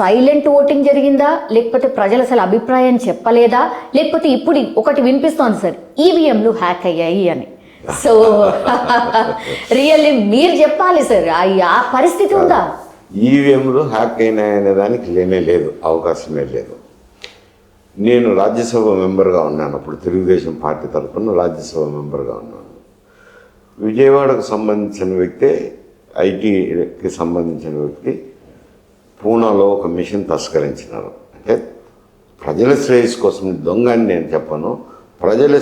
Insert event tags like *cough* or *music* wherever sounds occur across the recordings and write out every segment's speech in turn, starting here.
Silent voting జరిగిందా? లేకపోతే ప్రజలు అసలు అభిప్రాయం చెప్పలేదా? లేకపోతే ఇప్పుడు ఒకటి వినిపిస్తోంది సార్ ఈవీఎంలు హ్యాక్ అయ్యాయి అని. సో *laughs* రియల్లీ మీరు చెప్పాలి సార్ ఆ- పరిస్థితి ఉందా? ఈవీఎంలు హ్యాక్ అయినాయనే దానికి లేనే లేదు అవకాశమే లేదు. నేను రాజ్యసభ మెంబర్గా ఉన్నాను అప్పుడు తెలుగుదేశం పార్టీ తరఫున రాజ్యసభ మెంబర్గా ఉన్నాను. విజయవాడకు సంబంధించిన వ్యక్తే ఐటీకి సంబంధించిన వ్యక్తి పూనాలో ఒక మిషన్ తస్కరించినారు. అంటే ప్రజల శ్రేయస్సు కోసం దొంగ అని నేను చెప్పను. ప్రజల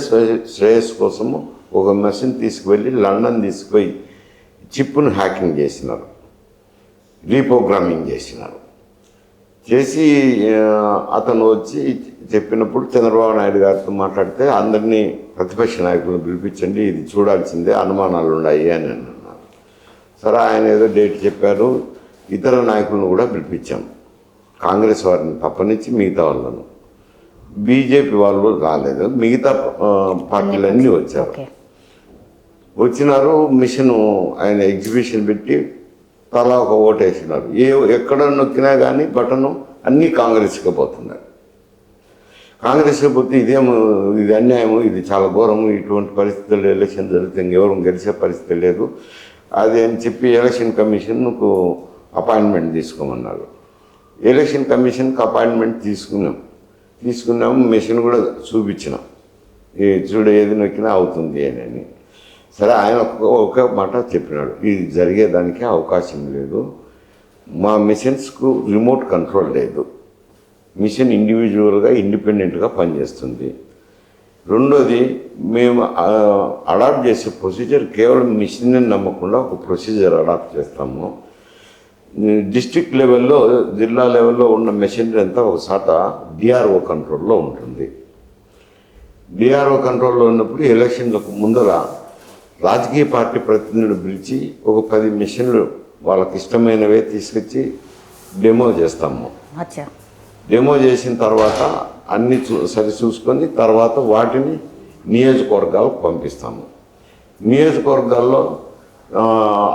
శ్రేయస్సు కోసము ఒక మెషిన్ తీసుకువెళ్ళి లండన్ తీసుకుపోయి చిప్ను హ్యాకింగ్ చేసినారు. రీప్రోగ్రామింగ్ చేసినారు. చేసి అతను వచ్చి చెప్పినప్పుడు చంద్రబాబు నాయుడు గారితో మాట్లాడితే అందరినీ ప్రతిపక్ష నాయకులను పిలిపించండి ఇది చూడాల్సిందే అనుమానాలు ఉన్నాయి అని అన్నారు. సరే ఆయన ఏదో డేట్ చెప్పారు. ఇతర నాయకులను కూడా పిలిపించాం. కాంగ్రెస్ వారిని తప్పనిచ్చి మిగతా వాళ్ళను. బీజేపీ వాళ్ళు రాలేదు. మిగతా పార్టీలన్నీ వచ్చారు. వచ్చినారు మిషన్ ఆయన ఎగ్జిబిషన్ పెట్టి తలా ఒక ఓటు వేసినారు. ఏ ఎక్కడ నొక్కినా కానీ బటను అన్నీ కాంగ్రెస్కి పోతున్నాయి. కాంగ్రెస్కి పోతే ఇదేమో ఇది అన్యాయము ఇది చాలా ఘోరము. ఇటువంటి పరిస్థితుల్లో ఎలక్షన్ జరిగితే ఇంకెవరు గెలిచే పరిస్థితి లేదు. అది అని చెప్పి ఎలక్షన్ కమిషన్కు అపాయింట్మెంట్ తీసుకోమన్నారు. ఎలక్షన్ కమిషన్కి అపాయింట్మెంట్ తీసుకున్నాం. తీసుకున్నాము మెషిన్ కూడా చూపించినాం. ఈ చూడు ఏది నొక్కినా అవుతుంది అని అని. సరే ఆయన ఒక- ఒక మాట చెప్పినాడు. ఇది జరిగేదానికి అవకాశం లేదు. మా మిషన్స్కు రిమోట్ కంట్రోల్ లేదు. మిషన్ ఇండివిజువల్గా ఇండిపెండెంట్గా పనిచేస్తుంది. రెండోది మేము అడాప్ట్ చేసే ప్రొసీజర్ కేవలం మిషన్ని నమ్మకుండా ఒక ప్రొసీజర్ అడాప్ట్ చేస్తాము. డిస్ట్రిక్ట్ లెవెల్లో జిల్లా లెవెల్లో ఉన్న మెషినరీ అంతా ఒక సాట డిఆర్ఓ కంట్రోల్లో ఉంటుంది. డిఆర్ఓ కంట్రోల్లో ఉన్నప్పుడు ఎలక్షన్లకు ముందర రాజకీయ పార్టీ ప్రతినిధులు పిలిచి ఒక పది మిషన్లు వాళ్ళకి ఇష్టమైనవే తీసుకొచ్చి డెమో చేస్తాము. డెమో చేసిన తర్వాత అన్ని చూ సరి చూసుకొని తర్వాత వాటిని నియోజకవర్గాలకు పంపిస్తాము. నియోజకవర్గాల్లో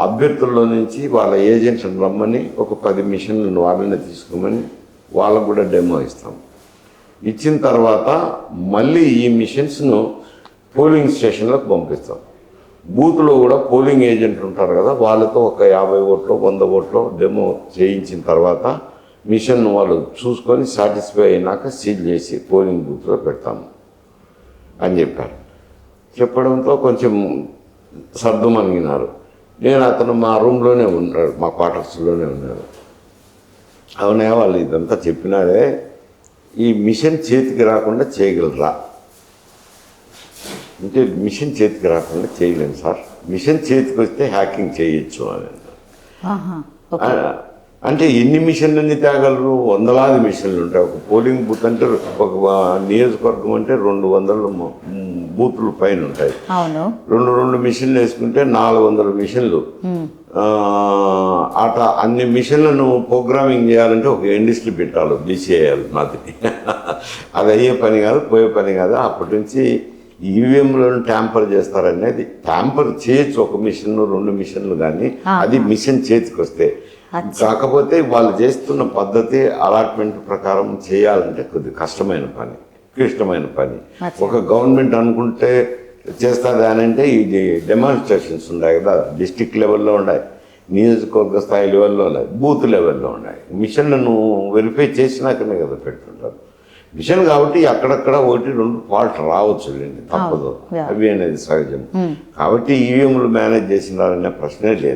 అభ్యర్థుల్లో నుంచి వాళ్ళ ఏజెంట్లను రమ్మని ఒక పది మిషన్లను వాళ్ళని తీసుకోమని వాళ్ళకు కూడా డెమో ఇస్తాం. ఇచ్చిన తర్వాత మళ్ళీ ఈ మిషన్స్ను పోలింగ్ స్టేషన్లకు పంపిస్తాం. బూత్లో కూడా పోలింగ్ ఏజెంట్ ఉంటారు కదా వాళ్ళతో ఒక యాభై ఓట్లు వంద ఓట్లు డెమో చేయించిన తర్వాత మిషన్ వాళ్ళు చూసుకొని సాటిస్ఫై అయినాక సీల్ చేసి పోలింగ్ బూత్లో పెడతాము అని చెప్పారు. చెప్పడంతో కొంచెం సర్దుమణిగినారు నేను అతను మా రూమ్లోనే ఉన్నాడు మా క్వార్టర్స్లోనే ఉన్నాడు. అవునే వాళ్ళు ఇదంతా చెప్పినారే ఈ మిషన్ చేతికి రాకుండా చేయగలరా? అంటే మిషన్ చేతికి రాకుండా చేయలేము సార్. మిషన్ చేతికి వస్తే హ్యాకింగ్ చేయొచ్చు అని అంటే ఎన్ని మిషన్లన్నీ తేగలరు? వందలాది మిషన్లు ఉంటాయి. ఒక పోలింగ్ బూత్ అంటే ఒక నియోజకవర్గం అంటే రెండు వందల బూతులు పైన ఉంటాయి. రెండు రెండు మిషన్లు వేసుకుంటే నాలుగు వందల మిషన్లు. అట అన్ని మిషన్లను ప్రోగ్రామింగ్ చేయాలంటే ఒక ఇండస్ట్రీ పెట్టాలి బీసీఐఎల్ మాది *laughs* అది అయ్యే పని కాదు పోయే పని కాదు. అప్పటి నుంచి ఈవీఎంలను ట్యాంపర్ చేస్తారనేది. ట్యాంపర్ చేయొచ్చు ఒక మిషన్ రెండు మిషన్లు కానీ. అది మిషన్ చేతికి వస్తే. కాకపోతే వాళ్ళు చేస్తున్న పద్ధతి అలాట్మెంట్ ప్రకారం చేయాలంటే కొద్ది కష్టమైన పని. క్లిష్టమైన పని. ఒక గవర్నమెంట్ అనుకుంటే చేస్తుంది అని అంటే ఇది డెమాన్స్ట్రేషన్స్ ఉన్నాయి కదా డిస్టిక్ లెవెల్లో ఉన్నాయి నియోజకవర్గ స్థాయి లెవెల్లో ఉన్నాయి బూత్ లెవెల్లో ఉన్నాయి. మిషన్లను వెరిఫై చేసినాకనే కదా పెడుతుంటారు. మిషన్ కాబట్టి అక్కడక్కడ ఒకటి రెండు ఫాల్ట్ రావచ్చు లేండి తప్పదు. అవి అనేది సహజం. కాబట్టి ఈవీఎంలు మేనేజ్ చేసినారనే ప్రశ్నే లేదు.